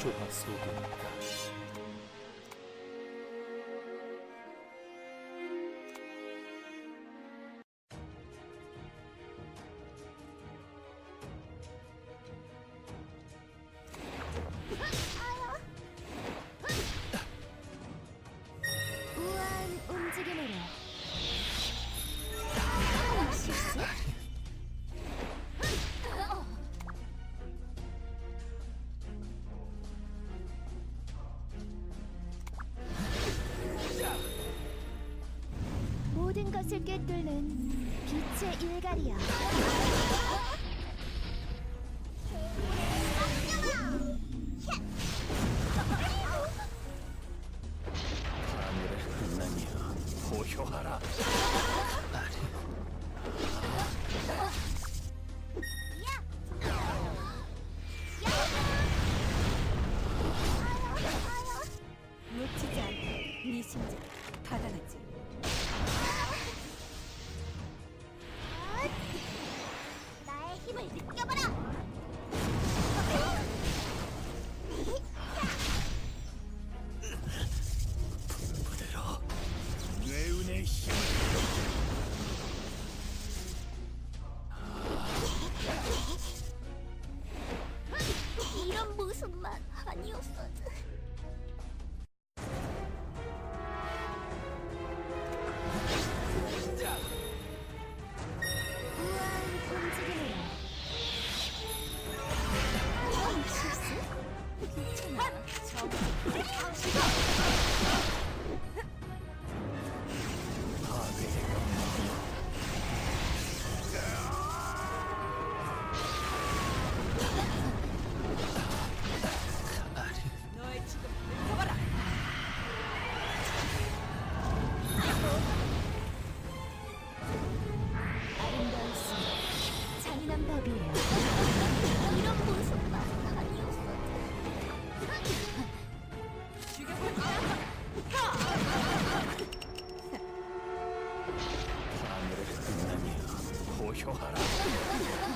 조화 속이 것을 꿰뚫는 빛의 포효하라 묻히지 않고 네 심장 받아놨지 находился. 조하라.